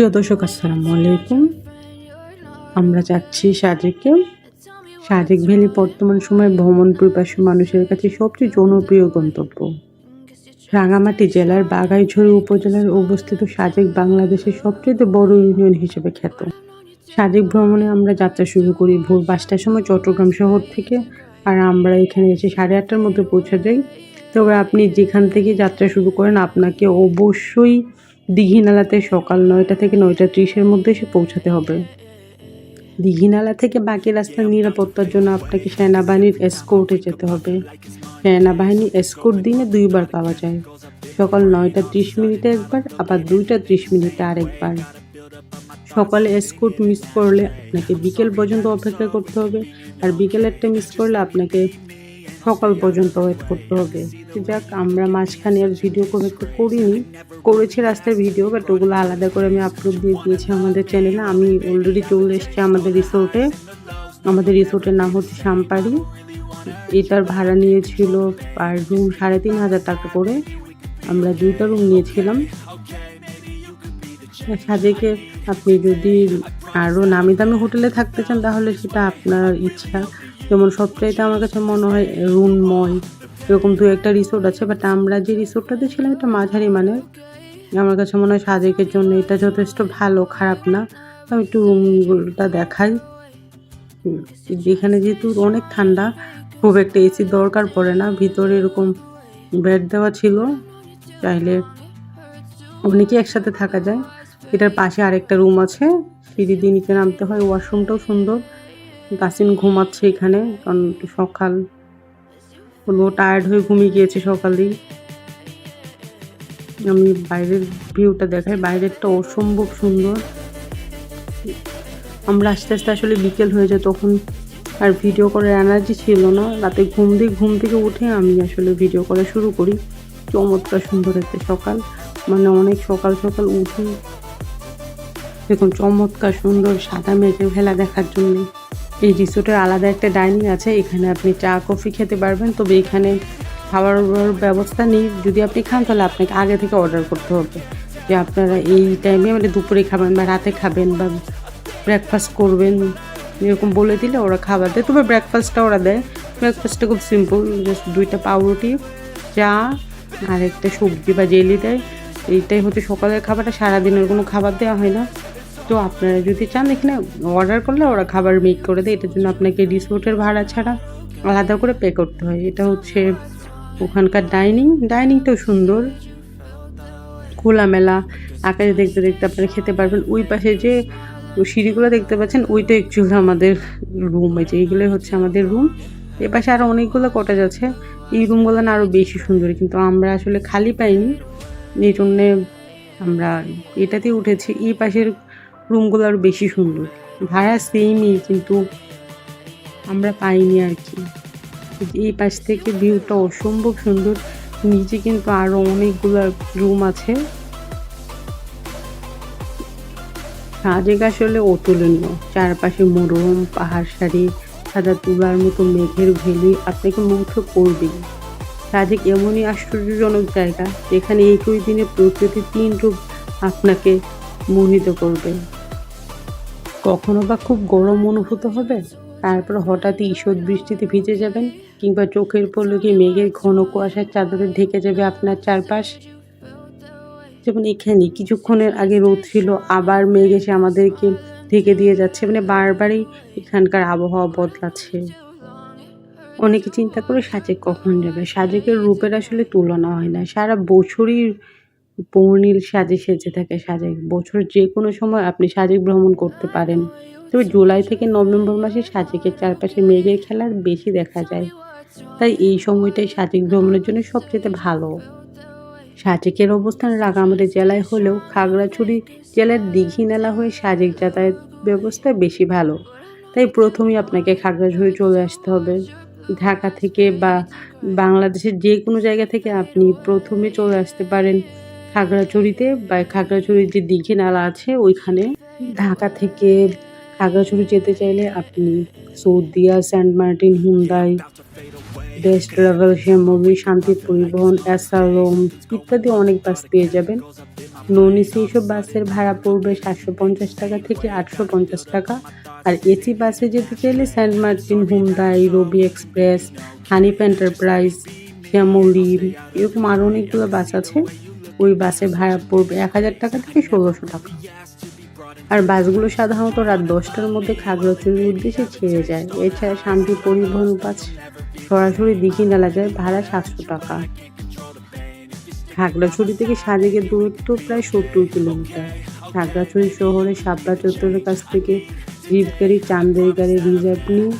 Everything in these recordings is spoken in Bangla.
প্রিয় দর্শক, আসসালামু আলাইকুম। আমরা যাচ্ছি সাজেকে সাজেক ভ্যালি বর্তমান সময়ে ভ্রমণ পিপাসু মানুষের কাছে সবচেয়ে জনপ্রিয় গন্তব্য। রাঙামাটি জেলার বাগাইছড়ি উপজেলার অবস্থিত সাজেক বাংলাদেশের সবচেয়ে বড় ইউনিয়ন হিসেবে খ্যাত। সাজেক ভ্রমণে আমরা যাত্রা শুরু করি ভোর পাঁচটার সময় চট্টগ্রাম শহর থেকে, আর আমরা এখানে এসে সাড়ে আটটার মধ্যে পৌঁছে যাই। তবে আপনি যেখান থেকে যাত্রা শুরু করেন, আপনাকে অবশ্যই দীঘিনালাতে সকাল নয়টা থেকে নয়টা ত্রিশের মধ্যে এসে পৌঁছাতে হবে। দীঘিনালা থেকে বাকি রাস্তার নিরাপত্তার জন্য আপনাকে সেনাবাহিনীর এসকোর্টে যেতে হবে। সেনাবাহিনীর এসকোর্ট দিনে দুইবার পাওয়া যায়। সকাল নয়টা ত্রিশ মিনিটে একবার, আবার দুইটা ত্রিশ মিনিটে আরেকবার। সকালে এসকোর্ট মিস করলে আপনাকে বিকেল পর্যন্ত অপেক্ষা করতে হবে। আর বিকেলেরটা মিস করলে আপনাকে সকাল পর্যন্ত ওয়েট করতে হবে। যাক, আমরা মাঝখানে আর ভিডিও খুব একটা করিনি। করেছি রাস্তার ভিডিও বাট ওগুলো আলাদা করে আমি আপলোড দিয়ে দিয়েছি আমাদের চ্যানেলে আমি অলরেডি চলে এসেছি আমাদের রিসোর্টে আমাদের রিসোর্টের নাম হচ্ছে শামপাড়ি এটার ভাড়া নিয়েছিল পার রুম সাড়ে তিন হাজার টাকা করে। আমরা দুইটা রুম নিয়েছিলাম। সাজেকে আপনি যদি আরও নামি দামি হোটেলে থাকতে চান, তাহলে সেটা আপনার ইচ্ছা। যেমন সবচাইতে আমার কাছে মনে হয় রুনময়, এরকম দু একটা রিসোর্ট আছে বাট আমরা যে রিসোর্টটাতে ছিলাম এটা মাঝারি মানের। আমার কাছে মনে হয় সাজেকের জন্য এটা যথেষ্ট ভালো, খারাপ না। আমি একটু রুমগুলোটা দেখাই। যেখানে যেহেতু অনেক ঠান্ডা, খুব একটা এসি দরকার পড়ে না। ভিতরে এরকম বেড দেওয়া ছিল, চাইলে অনেকে একসাথে থাকা যায়। এটার পাশে আরেকটা রুম আছে। সিঁড়ি দিয়ে নিচে নামতে হয়। ওয়াশরুমটাও সুন্দর। তাসিন ঘুমাচ্ছে এখানে, কারণ সকাল। ও টায়ার্ড হয়ে ঘুমিয়ে গিয়েছে সকালেই। আমি বাইরের ভিউটা দেখাই। বাইরেরটা অসম্ভব সুন্দর। আমরা আস্তে আস্তে আসলে বিকেল হয়ে যায়, তখন আর ভিডিও করার এনার্জি ছিল না। রাতে ঘুম দিয়ে, ঘুম থেকে উঠে আমি আসলে ভিডিও করা শুরু করি। চমৎকার সুন্দর একটা সকাল। মানে অনেক সকাল সকাল উঠে দেখুন, চমৎকার সুন্দর সাদা মেঘে ভেলা দেখার জন্য। এই রিসোর্টের আলাদা একটা ডাইনিং আছে, এখানে আপনি চা, কফি খেতে পারবেন। তবে এখানে খাবার ব্যবস্থা নেই। যদি আপনি খান, তাহলে আপনাকে আগে থেকে অর্ডার করতে হবে যে আপনারা এই টাইমে মানে দুপুরে খাবেন বা রাতে খাবেন বা ব্রেকফাস্ট করবেন। এরকম বলে দিলে ওরা খাবার দেয়। তবে ব্রেকফাস্টটা ওরা দেয়। ব্রেকফাস্টটা খুব সিম্পল জাস্ট দুইটা পাউরুটি, চা, আর একটা সবজি বা জেলি দেয়। এইটাই হচ্ছে সকালের খাবারটা, সারাদিনের কোনো খাবার দেওয়া হয় না। তো আপনারা যদি চান, এখানে অর্ডার করলে ওরা খাবার মেক করে দেয়। এটার জন্য আপনাকে রিসোর্টের ভাড়া ছাড়া আলাদা করে পে করতে হয়। এটা হচ্ছে ওখানকার ডাইনিং ডাইনিংটাও সুন্দর। খোলামেলা। আকাশে দেখতে দেখতে আপনারা খেতে পারবেন। ওই পাশে যে সিঁড়িগুলো দেখতে পাচ্ছেন, ওইটা অ্যাকচুয়ালি আমাদের রুম আছে এইগুলোই হচ্ছে আমাদের রুম এ পাশে আরও অনেকগুলো কটেজ আছে। এই রুমগুলো না আরও বেশি সুন্দর। কিন্তু আমরা আসলে খালি পাইনি। এই জন্যে আমরা এটাতেই উঠেছি। এই পাশের রুমগুলো আরও বেশি সুন্দর। ভাড়া সেমই কিন্তু আমরা পাইনি আর কি। এই পাশ থেকে ভিউটা অসম্ভব সুন্দর। নিচে কিন্তু আরও অনেকগুলো রুম আছে। সাজেক আসলে অতুলনীয়। চারপাশে মনোরম পাহাড় সারি, সাদা তুলার মতো মেঘের ভেলি। আপনাকে মুগ্ধ করবেই। সাজেক এমনই আশ্চর্যজনক জায়গা, যেখানে একই দিনে প্রকৃতির তিন রূপ আপনাকে মোহিত করবে। কখনো বা খুব গরম অনুভূত হবে? তারপর হঠাৎই ঈষৎ বৃষ্টিতে ভিজে যাবেন কিংবা চোখের পলকে মেঘের ঘন কুয়াশার চাদরে ঢেকে যাবে আপনার চারপাশ? যেমন এখানে কিছুক্ষণের আগে রোদ ছিল, আবার মেঘ এসে আমাদেরকে ঢেকে দিয়ে যাচ্ছে। মানে বারবারই এখানকার আবহাওয়া বদলাচ্ছে। অনেকে চিন্তা করে সাজেক কখন যাবে? সাজেকের রূপের আসলে তুলনা হয় না। সারা বছরই পৌর্ণিল সাজে সেজে থাকে সাজেক বছর যে কোনো সময় আপনি সাজেক ভ্রমণ করতে পারেন। তবে জুলাই থেকে নভেম্বর মাসে সাজেকের চারপাশে মেঘের খেলা বেশি দেখা যায়। তাই এই সময়টাই সাজেক ভ্রমণের জন্য সবচেয়ে ভালো। সাজেকের অবস্থান রাঙামাটি জেলায় হলেও খাগড়াছড়ি জেলার দীঘি নালা হয়ে সাজেক যাতায়াত ব্যবস্থা বেশি ভালো। তাই প্রথমেই আপনাকে খাগড়াছড়ি চলে আসতে হবে। ঢাকা থেকে বা বাংলাদেশের যে কোনো জায়গা থেকে আপনি প্রথমে চলে আসতে পারেন। খাগড়াছড়িতে বা খাগড়াছড়ির যে দীঘি নালা আছে, ওইখানে। ঢাকা থেকে খাগড়াছড়ি যেতে চাইলে আপনি Saudia, Saint Martin Hyundai best travel Shyamoli Shanti Paribahan এসআরওম ইত্যাদি অনেক বাস পেয়ে যাবেন। নন এসি এইসব বাসের ভাড়া পড়বে সাতশো পঞ্চাশ টাকা থেকে আটশো পঞ্চাশ টাকা। আর এসি বাসে যেতে চাইলে Saint Martin Hyundai Robi express, Hanif enterprise Shyamoli এরকম আরও অনেকগুলো বাস আছে। ওই বাসে ভাড়া পড়বে এক হাজার টাকা থেকে ষোলোশো টাকা। আর বাসগুলো সাধারণত রাত দশটার মধ্যে খাগড়াছড়ির উদ্দেশ্যে ছেড়ে যায়। এছাড়া শান্তি পরিবহন বাস সরাসরি দিঘি নেলা যায় ভাড়া সাতশো টাকা। খাগড়াছড়ি থেকে সাজেকের দূরত্ব প্রায় সত্তর কিলোমিটার। খাগড়াছড়ি শহরে শাপলা চত্বরের কাছ থেকে জিপ গাড়ি চান্দের গাড়ি, রিজার্ভ নিয়ে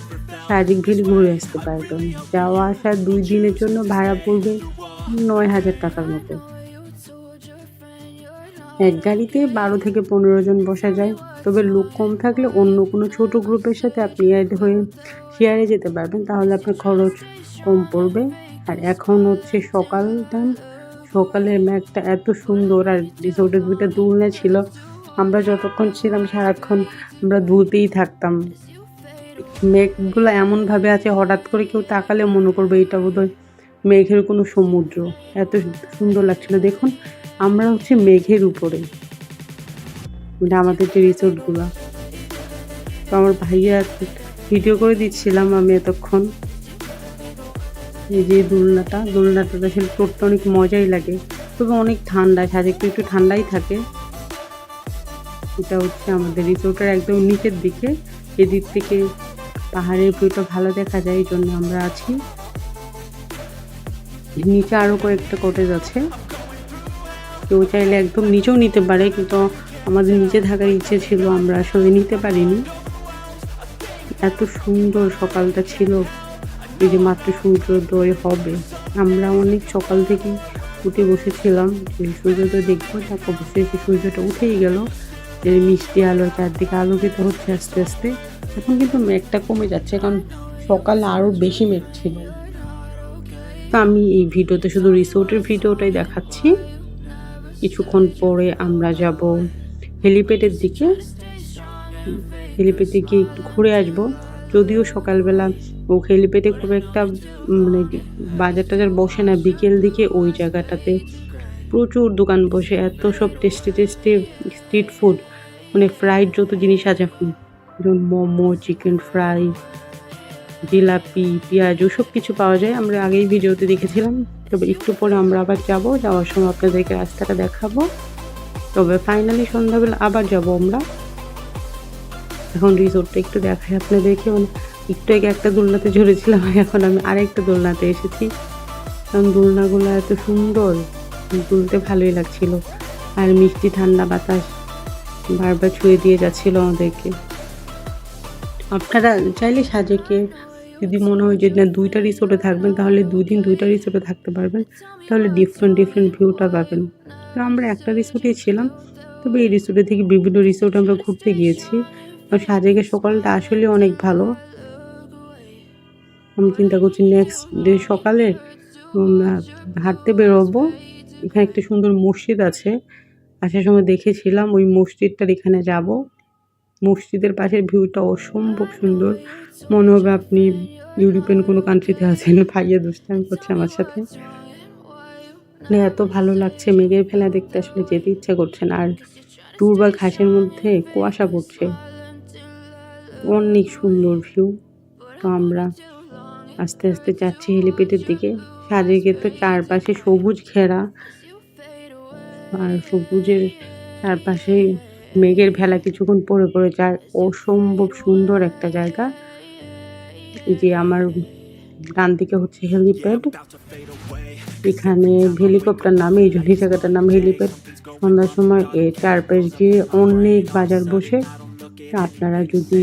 সাজিক ভ্যালি ঘুরে আসতে পারবেন। যাওয়া আসা দুই দিনের জন্য ভাড়া পড়বে নয় হাজার টাকার মতো। এক গাড়িতে বারো থেকে পনেরো জন বসা যায়। তবে লোক কম থাকলে অন্য কোনো ছোট গ্রুপের সাথে আপনি অ্যাড হয়ে শেয়ারে যেতে পারবেন। তাহলে আপনার খরচ কম পড়বে। আর এখন হচ্ছে সকাল টাইম সকালের ম্যাগটা এত সুন্দর আর রিসোর্টের দুইটা দোলনা ছিল। আমরা যতক্ষণ ছিলাম সারাক্ষণ আমরা দুলতেই থাকতাম। মেঘগুলো এমনভাবে আছে, হঠাৎ করে কেউ তাকালে মনে করবে এটা বোধহয় মেঘের কোনো সমুদ্র। এত সুন্দর লাগছিল। দেখুন আমরা হচ্ছে মেঘের উপরে। মানে আমাদের যে রিসোর্টগুলো। তো আমার ভাইয়া ভিডিও করে দিচ্ছিলাম আমি এতক্ষণ। এই যে দোলনাটা দোলনাটা আসলে চড়তে অনেক মজাই লাগে। তবে অনেক ঠান্ডা সাজে একটু একটু ঠান্ডাই থাকে। এটা হচ্ছে আমাদের রিসোর্টের একদম নিচের দিকে। এদিক থেকে পাহাড়ের ভিউটা ভালো দেখা যায়, এই জন্য আমরা আছি। নিচে আরও কয়েকটা কটেজ আছে। কেউ চাইলে একদম নিচেও নিতে পারে, কিন্তু আমাদের নিচে থাকার ইচ্ছে ছিল, আমরা আসলে নিতে পারিনি। এত সুন্দর সকালটা ছিল, এই যে মাত্র সূর্যোদয় হবে। আমরা অনেক সকাল থেকে উঠে বসেছিলাম, যে সূর্যোদয় দেখব, তারপর বসে সূর্যটা উঠেই গেল। যে মিষ্টি আলো, চারদিকে আলোকিত হচ্ছে আস্তে আস্তে। এখন কিন্তু মেঘটা কমে যাচ্ছে, কারণ সকালে আরও বেশি মেঘ ছিল। তো আমি এই ভিডিওতে শুধু রিসোর্টের ভিডিওটাই দেখাচ্ছি। কিছুক্ষণ পরে আমরা যাব হেলিপ্যাডের দিকে। হেলিপ্যাডে গিয়ে একটু ঘুরে আসব। যদিও সকালবেলা ও হেলিপ্যাডে খুব একটা মানে বাজার টাজার বসে না, বিকেল দিকে ওই জায়গাটাতে প্রচুর দোকান বসে, এত সব টেস্টি টেস্টি স্ট্রিট ফুড মানে ফ্রাইড যত জিনিস আছে এখন, যেমন মোমো, চিকেন ফ্রাই, জিলাপি, পেঁয়াজ সব কিছু পাওয়া যায়। আমরা আগেই ভিডিওতে দেখেছিলাম। তবে একটু পরে আমরা আবার যাব। যাওয়ার সময় আপনাদেরকে রাস্তাটা দেখাবো। তবে ফাইনালি সন্ধ্যাবেলা আবার যাব আমরা। এখন রিসোর্টটা একটু দেখাই আপনাদেরকে। মানে একটু আগে একটা দোলনাতে ঝরেছিলাম এখন আমি আরেকটা দোলনাতে এসেছি। কারণ দোলনাগুলো এত সুন্দর দুলতে ভালোই লাগছিল। আর মিষ্টি ঠান্ডা বাতাস বারবার ছুঁয়ে দিয়ে যাচ্ছিল আমাদেরকে। আপনারা চাইলে সাজেকে যদি মনে হয় যে না দুইটা রিসোর্টে থাকবেন, তাহলে দুই দিন দুইটা রিসোর্টে থাকতে পারবেন। তাহলে ডিফারেন্ট ডিফারেন্ট ভিউটা পাবেন। তো আমরা একটা রিসোর্টেই ছিলাম, তবে এই রিসোর্টে থেকে বিভিন্ন রিসোর্টে আমরা ঘুরতে গিয়েছি। সাজেকের সকালটা আসলে অনেক ভালো। আমি চিন্তা করছি নেক্সট ডে সকালে হাঁটতে বেরোবো। এখানে একটা সুন্দর মসজিদ আছে। আসার সময় দেখেছিলাম, ওই মসজিদটার এখানে যাব। মসজিদের পাশের ভিউটা অসম্ভব সুন্দর। মনে হবে আপনি ইউরোপিয়ান কোনো কান্ট্রিতে আছেন। ভাইয়া দুষ্টামি করছে আমার সাথে। মানে এত ভালো লাগছে, মেঘের ফেলা দেখতে আসলে যেতে ইচ্ছা করছে না। আর দূর বা ঘাসের মধ্যে কুয়াশা পড়ছে। অনেক সুন্দর ভিউ তো আমরা আস্তে আস্তে যাচ্ছি হেলিপ্যাডের দিকে। সাজেকে তো চারপাশে সবুজ ঘেরা। আর সবুজের চারপাশে মেঘের ভেলা কিছুক্ষণ পরে পরে যায়। অসম্ভব সুন্দর একটা জায়গা। এই যে আমার ডান দিকে হচ্ছে হেলিপ্যাড। এখানে হেলিকপ্টার নামে, এই জন্য জায়গাটার নাম হেলিপ্যাড। সন্ধ্যার সময় এ চারপাশ দিয়ে অনেক বাজার বসে। আপনারা যদি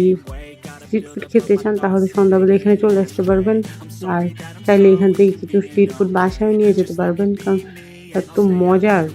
স্ট্রিট ফুড খেতে চান, তাহলে সন্ধ্যাবেলা এখানে চলে আসতে পারবেন। আর চাইলে এখান থেকে কিছু স্ট্রিট ফুড বাসায় নিয়ে যেতে পারবেন, কারণ এত মজার।